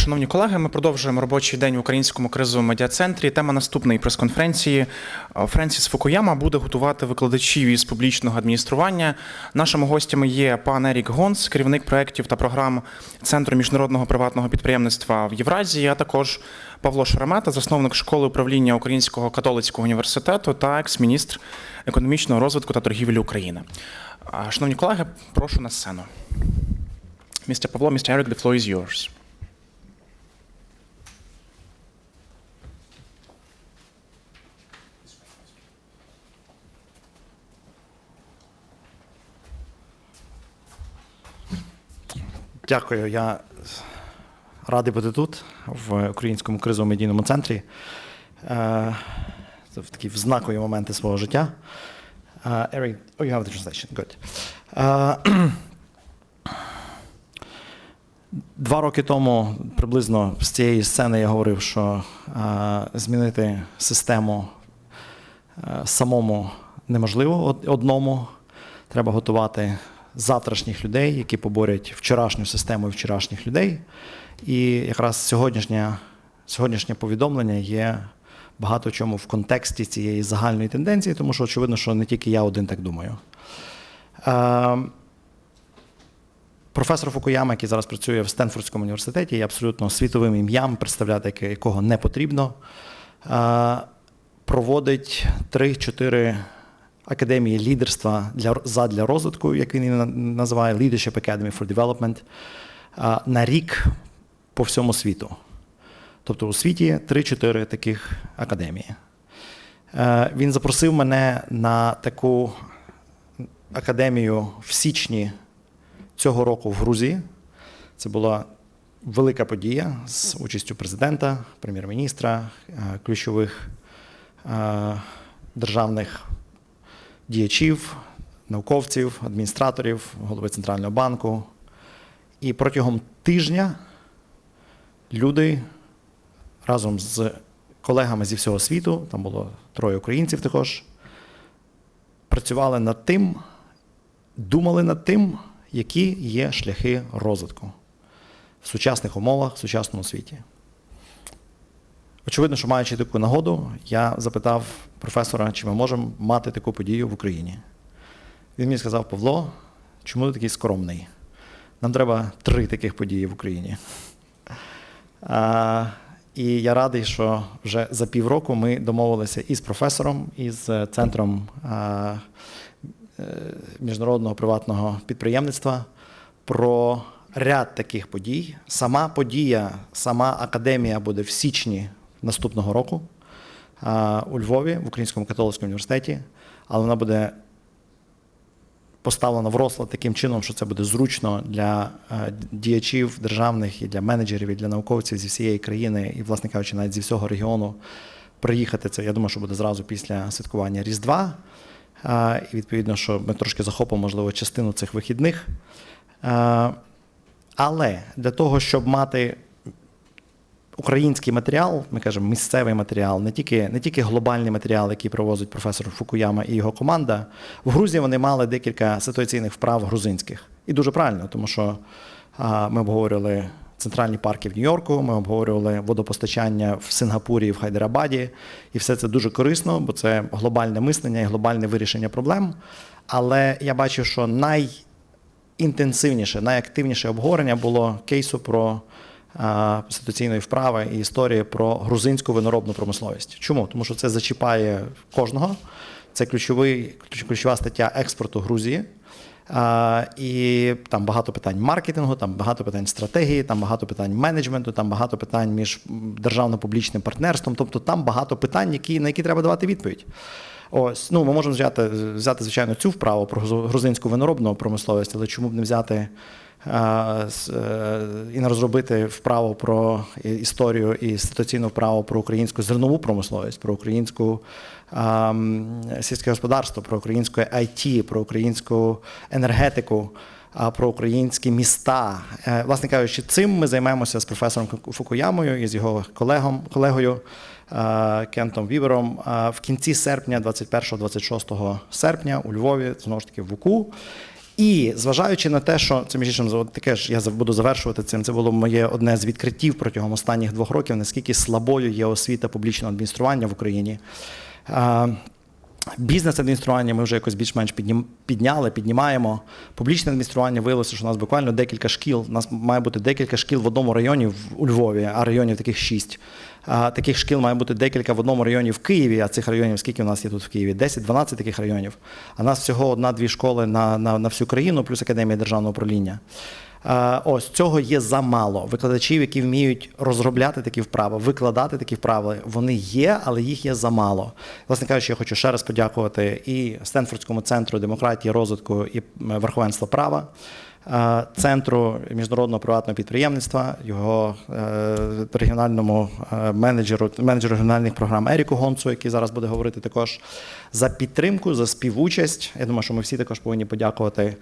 Шановні колеги, ми продовжуємо робочий день в українському кризовому медіа-центрі. Тема наступної прес-конференції Е, Френсіс Фукуяма буде готувати викладачів із публічного адміністрування. Нашими гостями є пан Ерік Гонс, керівник проєктів та програм Центру міжнародного приватного підприємництва в Євразії, а також Павло Шеремета, засновник школи управління Українського католицького університету та екс-міністр економічного розвитку та торгівлі України. Шановні колеги, прошу на сцену. Містер Павло, містер Ерік, the floor is yours. Дякую. Я радий бути тут, в українському кризовому медійному центрі. Е, Це в такі знакові моменти свого життя. Е, Eric, oh, you have the translation. Good. Е, Два роки тому приблизно з цієї сцени я говорив, що змінити систему самому неможливо одному. Треба готувати завтрашніх людей, які поборять вчорашню систему і вчорашніх людей. І якраз сьогоднішнє, сьогоднішнє повідомлення є багато чому в контексті цієї загальної тенденції, тому що очевидно, що не тільки я один так думаю. Е, Професор Фукуяма, який зараз працює в Стенфордському університеті, є абсолютно світовим ім'ям, представляти якого не потрібно. Е, Проводить 3-4 академії лідерства для, задля розвитку, як він її називає, Leadership Academy for Development, на рік по всьому світу. Тобто у світі 3-4 таких академії. Е, Він запросив мене на таку академію в січні цього року в Грузії. Це була велика подія з участю президента, прем'єр-міністра, е, ключових е, державних діячів, науковців, адміністраторів, голови Центрального банку. І протягом тижня люди разом з колегами зі всього світу, там було троє українців також, працювали над тим, думали над тим, які є шляхи розвитку в сучасних умовах, в сучасному світі. Очевидно, що маючи таку нагоду, я запитав професора, чи ми можемо мати таку подію в Україні. Він мені сказав: Павло, чому ти такий скромний? Нам треба три таких події в Україні. А, і я радий, що вже за півроку ми домовилися із професором, із центром а, е, міжнародного приватного підприємництва про ряд таких подій. Сама подія, сама академія буде в січні наступного року у Львові, в Українському католицькому університеті, але вона буде поставлена в розклад таким чином, що це буде зручно для е, діячів державних і для менеджерів, і для науковців зі всієї країни, і, власне кажучи, навіть зі всього регіону приїхати. Це я думаю, що буде зразу після святкування Різдва. І відповідно, що ми трошки захопимо, можливо, частину цих вихідних. Але для того, щоб мати український матеріал, ми кажемо місцевий матеріал, не тільки, не тільки глобальний матеріал, який провозить професор Фукуяма і його команда. В Грузії вони мали декілька ситуаційних вправ грузинських. І дуже правильно, тому що ми обговорювали центральні парки в Нью-Йорку, ми обговорювали водопостачання в Сингапурі і в Хайдарабаді. І все це дуже корисно, бо це глобальне мислення і глобальне вирішення проблем. Але я бачу, що най інтенсивніше, найактивніше обговорення було кейсу про а, ситуаційної вправи і історії про грузинську виноробну промисловість. Чому? Тому що це зачіпає кожного. Це ключовий, ключова стаття експорту Грузії. А, і там багато питань маркетингу, там багато питань стратегії, там багато питань менеджменту, там багато питань між державно-публічним партнерством. Тобто там багато питань, які, на які треба давати відповідь. Ось, ну, ми можемо взяти, взяти, звичайно, цю вправу про грузинську виноробну промисловість, але чому б не взяти а, с- е, і не розробити вправу про історію і ситуаційну вправу про українську зернову промисловість, про українську а, сільське господарство, про українську IT, про українську енергетику. а, Про українські міста, Е, власне кажучи, цим ми займаємося з професором Фукуямою і з його колегом, колегою Кентом Вівером е, в кінці серпня, 21-26 серпня у Львові, знову ж таки в УКУ. І зважаючи на те, що це між іншим таке ж я буду завершувати цим. Це було моє одне з відкриттів протягом останніх двох років, наскільки слабою є освіта публічного адміністрування в Україні. Е, Бізнес-адміністрування ми вже якось більш-менш підняли, піднімаємо. Публічне адміністрування виявилося, що у нас буквально декілька шкіл. У нас має бути декілька шкіл в одному районі у Львові, а районів таких шість. Таких шкіл має бути декілька в одному районі в Києві, а цих районів скільки у нас є тут в Києві? 10-12 таких районів. А нас всього одна-дві школи на, на, на всю країну, плюс Академія державного управління. Ось цього є замало. Викладачів, які вміють розробляти такі вправи, викладати такі вправи, вони є, але їх є замало. Власне кажучи, я хочу ще раз подякувати і Стенфордському центру демократії, розвитку і верховенства права. е, Центру міжнародного приватного підприємництва, його е, регіональному е, менеджеру, менеджеру регіональних програм Еріку Гонцу, який зараз буде говорити також за підтримку, за співучасть. Я думаю, що ми всі також повинні подякувати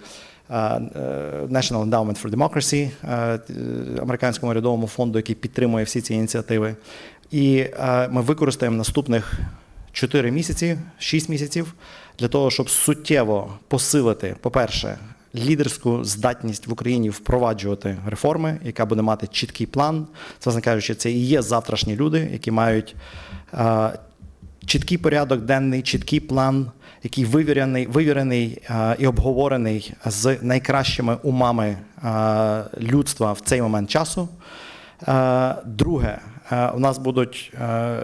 National Endowment for Democracy, е, е, американському урядовому фонду, який підтримує всі ці ініціативи. І е, ми використаємо наступних 4 місяці, 6 місяців для того, щоб суттєво посилити, по-перше, лідерську здатність в Україні впроваджувати реформи, яка буде мати чіткий план. Це, кажучи, це і є завтрашні люди, які мають е, чіткий порядок денний, чіткий план, який вивірений, вивірений і обговорений з найкращими умами людства в цей момент часу. Друге, у нас будуть е,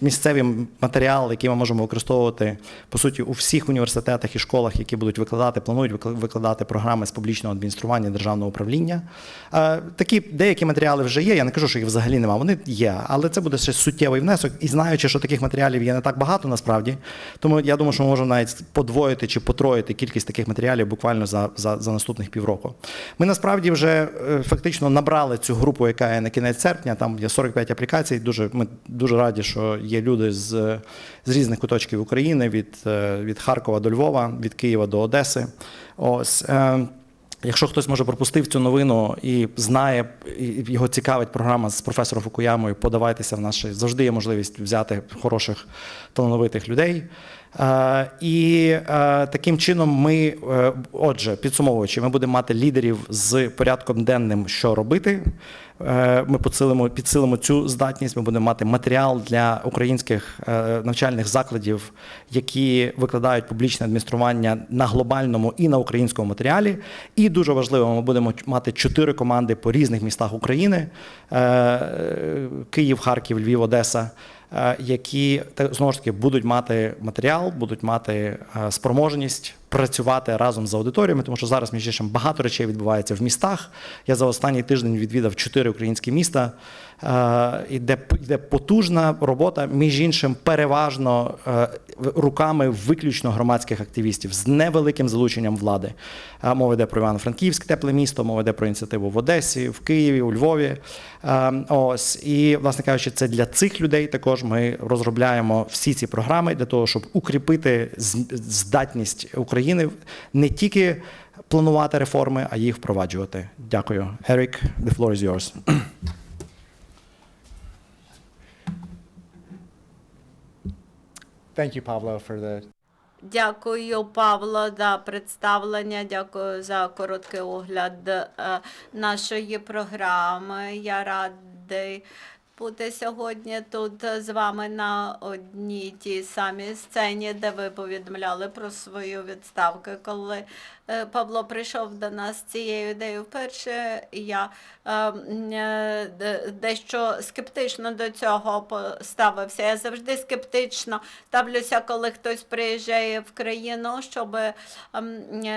місцеві матеріали, які ми можемо використовувати по суті у всіх університетах і школах, які будуть викладати, планують викладати програми з публічного адміністрування державного управління. Е, Такі деякі матеріали вже є. Я не кажу, що їх взагалі немає. Вони є, але це буде ще суттєвий внесок. І знаючи, що таких матеріалів є не так багато насправді, тому я думаю, що ми можемо навіть подвоїти чи потроїти кількість таких матеріалів буквально за, за, за наступних півроку. Ми насправді вже е, фактично набрали цю групу, яка є на кінець серпня. Там є 45 аплікацій. Дуже ми дуже раді, що є люди з, з різних куточків України, від, е, від Харкова до Львова, від Києва до Одеси. Ось. е, Якщо хтось може пропустив цю новину і знає, і його цікавить програма з професором Фукуямою, подавайтеся в наші завжди є можливість взяти хороших талановитих людей. Е, і таким чином ми, отже, підсумовуючи, ми будемо мати лідерів з порядком денним, що робити. Е, Ми підсилимо, підсилимо цю здатність. Ми будемо мати матеріал для українських е, навчальних закладів, які викладають публічне адміністрування на глобальному і на українському матеріалі. І дуже важливо, ми будемо мати чотири команди по різних містах України: Е, Київ, Харків, Львів, Одеса. Е, Які знову ж таки будуть мати матеріал, будуть мати е, спроможність працювати разом з аудиторіями, тому що зараз між іншим багато речей відбувається в містах. Я за останній тиждень відвідав чотири українські міста, е, і йде потужна робота, між іншим, переважно е, руками виключно громадських активістів з невеликим залученням влади. Е, Мова йде про Івано-Франківське тепле місто, мова йде про ініціативу в Одесі, в Києві, у Львові. Е, Ось і, власне кажучи, це для цих людей також ми розробляємо всі ці програми для того, щоб укріпити здатність України не тільки планувати реформи, а їх впроваджувати. Дякую. Ерік, the floor is yours. Thank you, Pablo, for the Дякую, Павло, за представлення. Дякую за короткий огляд е, нашої програми. Я радий бути сьогодні тут з вами на одній тій самій сцені, де ви повідомляли про свою відставку. Коли е, Павло прийшов до нас цією ідеєю вперше, я е, е, дещо скептично до цього поставився. Я завжди скептично ставлюся, коли хтось приїжджає в країну, щоб е,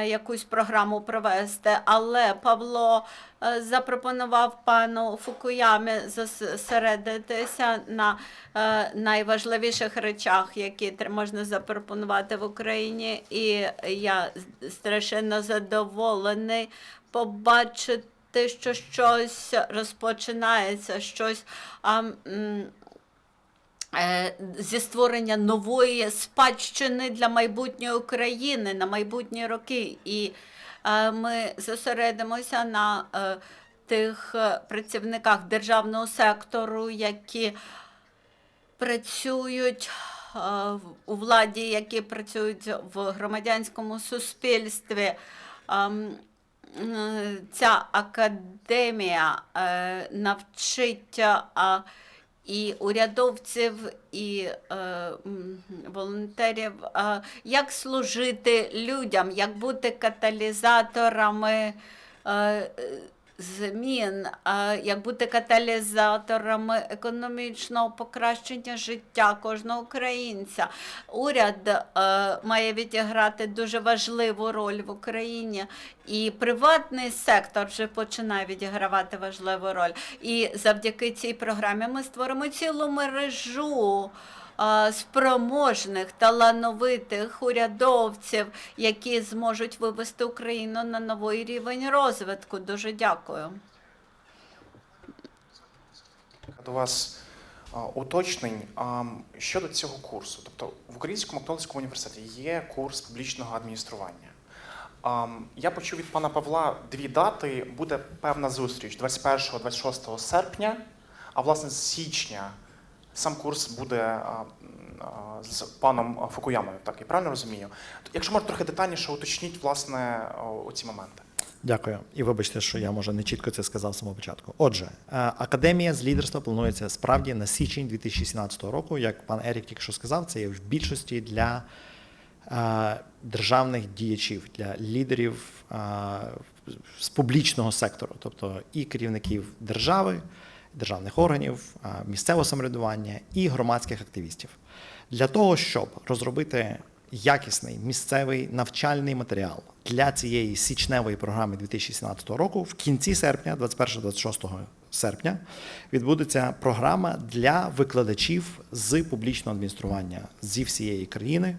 якусь програму провести. Але Павло е, запропонував пану Фукуямі зосередитися на е, найважливіших речах, які можна запропонувати в Україні. І я страшенно задоволений побачити, що щось розпочинається, щось. а, е, зі створення нової спадщини для майбутньої України на майбутні роки. І е, ми зосередимося на е, тих е, працівниках державного сектору, які працюють е, у владі, які працюють в громадянському суспільстві. ем, ця академія навчить і урядовців, і е, волонтерів, е, як служити людям, як бути каталізаторами. е, Змін, як бути каталізаторами економічного покращення життя кожного українця. Уряд е, має відіграти дуже важливу роль в Україні, і приватний сектор вже починає відігравати важливу роль. І завдяки цій програмі ми створимо цілу мережу спроможних, талановитих урядовців, які зможуть вивести Україну на новий рівень розвитку. Дуже дякую. До вас уточнень щодо цього курсу. Тобто в Українському католицькому університеті є курс публічного адміністрування. Я почув від пана Павла дві дати. Буде певна зустріч 21-26 серпня, а власне з січня сам курс буде з паном Фукуямою. Так, я правильно розумію? Якщо можна трохи детальніше уточніть власне оці моменти. Дякую. І вибачте, що я може не чітко це сказав з самого початку. Отже, е, академія з лідерства планується справді на січень 2017 року. Як пан Ерік тільки що сказав, це є в більшості для е, державних діячів, для лідерів е, з публічного сектору, тобто і керівників держави, державних органів, місцевого самоврядування і громадських активістів. Для того, щоб розробити якісний місцевий навчальний матеріал для цієї січневої програми 2017 року, в кінці серпня, 21-26 серпня, відбудеться програма для викладачів з публічного адміністрування зі всієї країни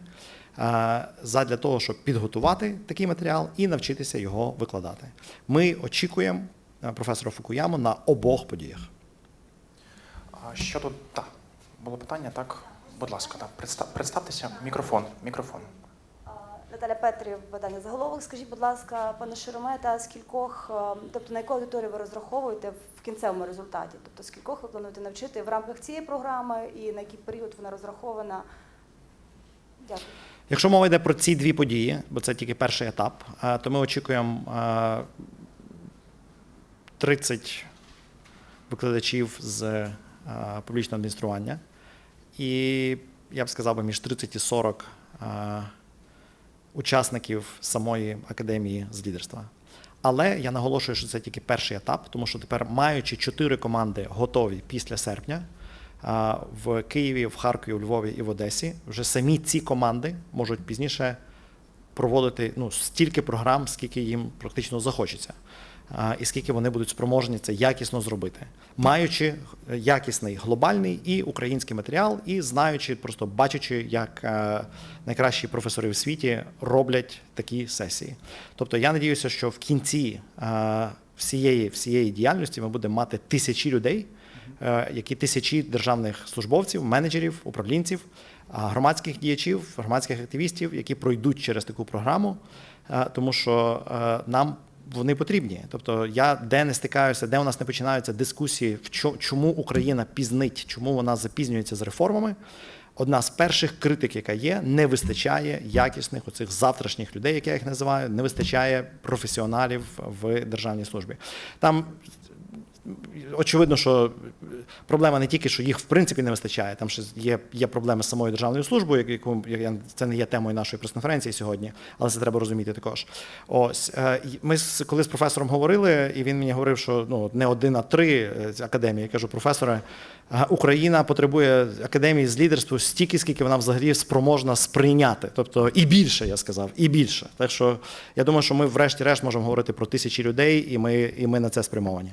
задля того, щоб підготувати такий матеріал і навчитися його викладати. Ми очікуємо професора Фукуяму на обох подіях. А Щодо так, було питання, так. Будь ласка, так, представ, представтеся. Мікрофон. Мікрофон. Наталя Петрів, видання заголовок. Скажіть, будь ласка, пане Шеремета, скількох, тобто на яку аудиторію ви розраховуєте в кінцевому результаті? Тобто скількох ви плануєте навчити в рамках цієї програми і на який період вона розрахована? Дякую. Якщо мова йде про ці дві події, бо це тільки перший етап, то ми очікуємо е, 30 викладачів з публічного адміністрування, і я б сказав між 30 і 40 е, учасників самої академії з лідерства. Але я наголошую, що це тільки перший етап, тому що тепер, маючи чотири команди готові після серпня, в Києві, в Харкові, у Львові і в Одесі, вже самі ці команди можуть пізніше проводити ну, стільки програм, скільки їм практично захочеться, і скільки вони будуть спроможні це якісно зробити, маючи якісний глобальний і український матеріал, і знаючи, просто бачачи, як е, найкращі професори в світі роблять такі сесії. Тобто я надіюся, що в кінці е, всієї, всієї діяльності ми будемо мати тисячі людей, е, які тисячі державних службовців, менеджерів, управлінців, громадських діячів, громадських активістів, які пройдуть через таку програму, е, тому що е, нам вони потрібні. Тобто я де не стикаюся, де у нас не починаються дискусії, в чому Україна пізнить, чому вона запізнюється з реформами. Одна з перших критик, яка є, не вистачає якісних оцих завтрашніх людей, як я їх називаю, не вистачає професіоналів в державній службі. Там очевидно, що проблема не тільки, що їх в принципі не вистачає, там ще є, є проблеми з самою державною службою, яку це не є темою нашої прес-конференції сьогодні, але це треба розуміти також. Ось е, ми з- коли з професором говорили, і він мені говорив, що ну не один, а три е, академії. Я кажу, професоре, Україна потребує академії з лідерству стільки, скільки вона взагалі спроможна сприйняти. Тобто і більше, я сказав, і більше. Так що я думаю, що ми врешті-решт можемо говорити про тисячі людей, і ми, і ми на це спрямовані.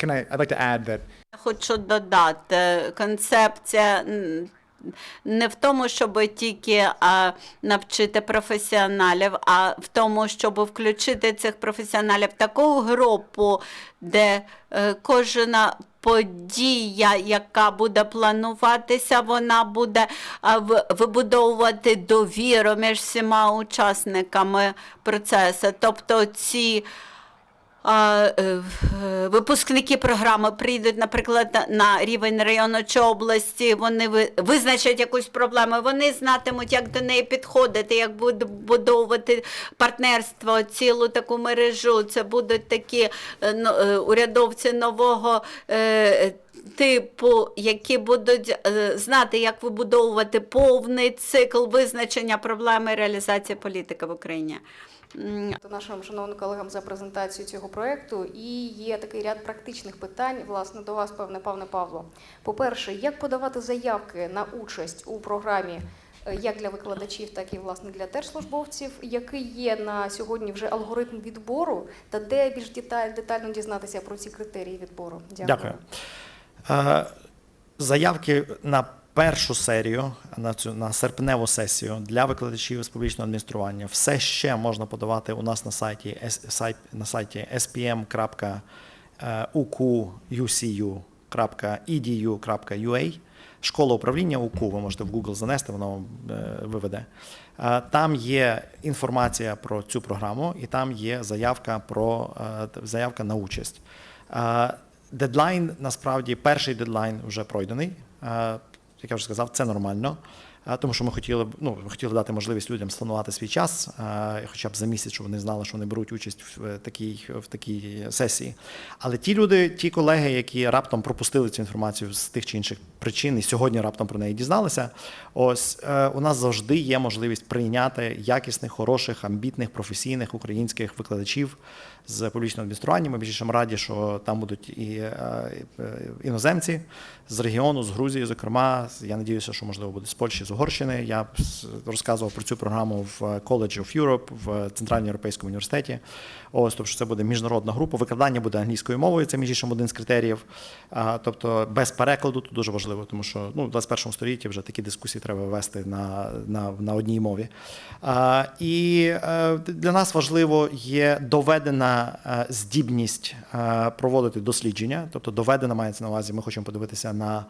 Can I? I'd like to add that Хочу додати, концепція не в тому, щоб тільки а, навчити професіоналів, а в тому, щоб включити цих професіоналів в таку групу, де е, кожна подія, яка буде плануватися, вона буде а, в- вибудовувати довіру між всіма учасниками процесу. Тобто ці е, е, випускники програми прийдуть, наприклад, на- рівень району чи області, вони ви- визначать якусь проблему, вони знатимуть, як до неї підходити, як будувати партнерство, цілу таку мережу. Це будуть такі е, урядовці нового. Типу, які будуть знати, як вибудовувати повний цикл визначення проблеми реалізації політики в Україні. М, нашим шановним колегам за презентацію цього проекту. І є такий ряд практичних питань, власне, до вас, певне, пане Павло. По-перше, як подавати заявки на участь у програмі е, як для викладачів, так і власне для держслужбовців, який є на сьогодні вже алгоритм відбору, та де більш деталь, детально дізнатися про ці критерії відбору? Дякую. Е, Заявки на першу серію, на цю на серпневу сесію для викладачів з публічного адміністрування все ще можна подавати у нас на сайті на сайті spm.ucu.edu.ua. Школа управління УКУ, ви можете в Google занести, воно е, виведе. Е, Там є інформація про цю програму, і там є заявка про е, заявка на участь. Е, Дедлайн насправді перший дедлайн вже пройдений. Е, Як я вже сказав, це нормально. е, Тому що ми хотіли б- ну, хотіли дати можливість людям спланувати свій час, хоча б за місяць, щоб вони знали, що вони беруть участь в е, такій, в такій сесії. Але ті люди, ті колеги, які раптом пропустили цю інформацію з тих чи інших причин, і сьогодні раптом про неї дізналися. Ось е, у нас завжди є можливість прийняти якісних, хороших, амбітних, професійних українських викладачів з публічного адміністрування. Ми більше раді, що там будуть і е, іноземці з регіону, з Грузії, зокрема. Я надіюся, що можливо буде з Польщі, з Угорщини. Я розказував про цю програму в College of Europe в Центральноєвропейському університеті. Ось, тобто, це буде міжнародна група. Викладання буде англійською мовою. Це між іншим один з критеріїв. Тобто без перекладу тут дуже важливо, тому що ну, в 21 столітті вже такі дискусії треба вести на, на, на одній мові. І е, для нас важливо є доведена е, здібність е, проводити дослідження, тобто доведена мається на увазі. Ми хочемо подивитися на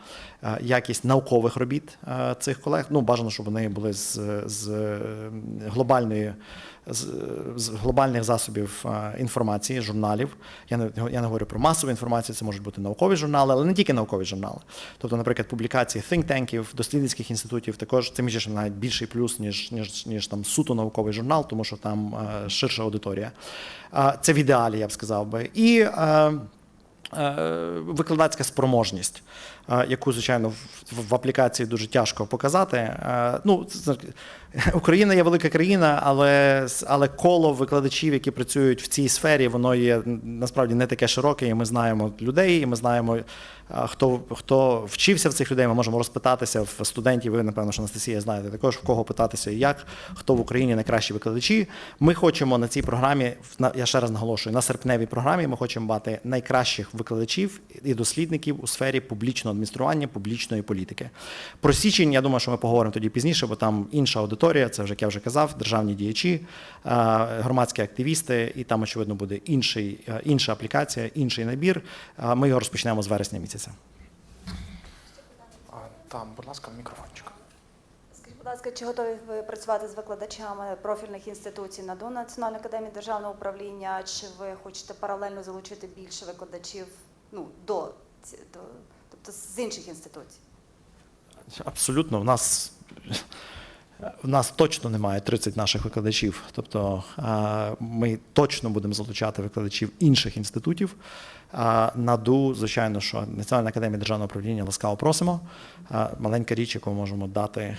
якість наукових робіт цих колег. Ну, бажано, щоб вони були з, з глобальної. З, з глобальних засобів е, інформації, журналів. Я не, я не говорю про масову інформацію, це можуть бути наукові журнали, але не тільки наукові журнали. Тобто, наприклад, публікації think-танків, дослідницьких інститутів, також це між навіть більший плюс, ніж, ніж, ніж там суто науковий журнал, тому що там е, ширша аудиторія. Це в ідеалі, я б сказав би. І е, викладацька спроможність, яку, звичайно, в, аплікації дуже тяжко показати. Ну, Україна є велика країна, але, але коло викладачів, які працюють в цій сфері, воно є насправді не таке широке, і ми знаємо людей, і ми знаємо, хто, хто вчився в цих людей. Ми можемо розпитатися в студентів. Ви, напевно, що Анастасія знаєте також, в кого питатися як, хто в Україні найкращі викладачі. Ми хочемо на цій програмі, я ще раз наголошую, на серпневій програмі ми хочемо мати найкращих викладачів і дослідників у сфері публічного адміністрування, публічної політики. Про січень, я думаю, що ми поговоримо тоді пізніше, бо там інша аудиторія, це вже як я вже казав, державні діячі, е, громадські активісти, і там, очевидно, буде інший, е, інша аплікація, інший набір. Е, Ми його розпочнемо з вересня місяця. Там, будь ласка, мікрофончик. Скажіть, будь ласка, чи готові ви працювати з викладачами профільних інституцій на до Національної академії державного управління? Чи ви хочете паралельно залучити більше викладачів ну, до, до тобто з інших інституцій? Абсолютно, в нас. В нас точно немає 30 наших викладачів. Тобто ми точно будемо залучати викладачів інших інститутів. НАДУ, звичайно, що Національна академія державного управління ласкаво просимо. Маленька річ, яку можемо дати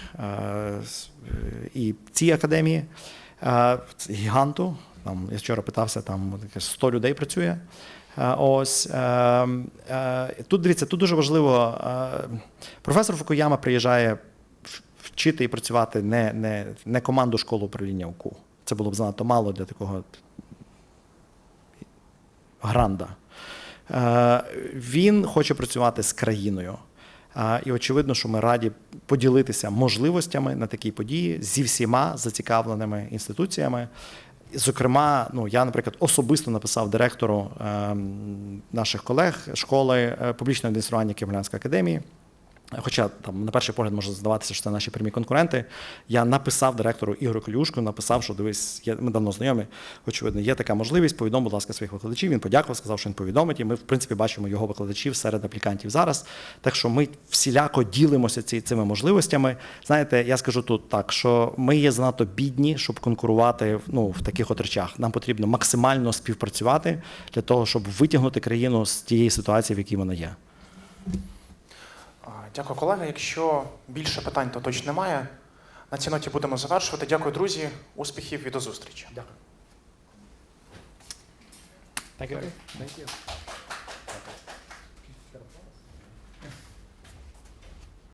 і цій академії, гіганту. Там, я вчора питався, там 100 людей працює. Е, Ось е, е, тут дивіться, тут дуже важливо. е, Професор Фукуяма приїжджає вчити і працювати не, не, не команду школи управління УКУ. Це було б занадто мало для такого гранда. Він хоче працювати з країною. І очевидно, що ми раді поділитися можливостями на такій події зі всіма зацікавленими інституціями. Зокрема, ну я, наприклад, особисто написав директору е, наших колег школи е, публічного адміністрування Києво-Могилянської академії Хоча там на перший погляд може здаватися, що це наші прямі конкуренти. Я написав директору Ігорю Колюшку, написав, що дивись, є, ми давно знайомі. Очевидно, є така можливість. Повідом, будь ласка, своїх викладачів. Він подякував, сказав, що він повідомить. І ми, в принципі, бачимо його викладачів серед аплікантів зараз. Так що ми всіляко ділимося ці, цими можливостями. Знаєте, я скажу тут так, що ми є занадто бідні, щоб конкурувати ну, в таких от речах. Нам потрібно максимально співпрацювати для того, щоб витягнути країну з тієї ситуації, в якій вона є. Дякую, колеги. Якщо більше питань, то точно немає. На цій ноті будемо завершувати. Дякую, друзі. Успіхів і до зустрічі. Дякую. Thank you. Thank you.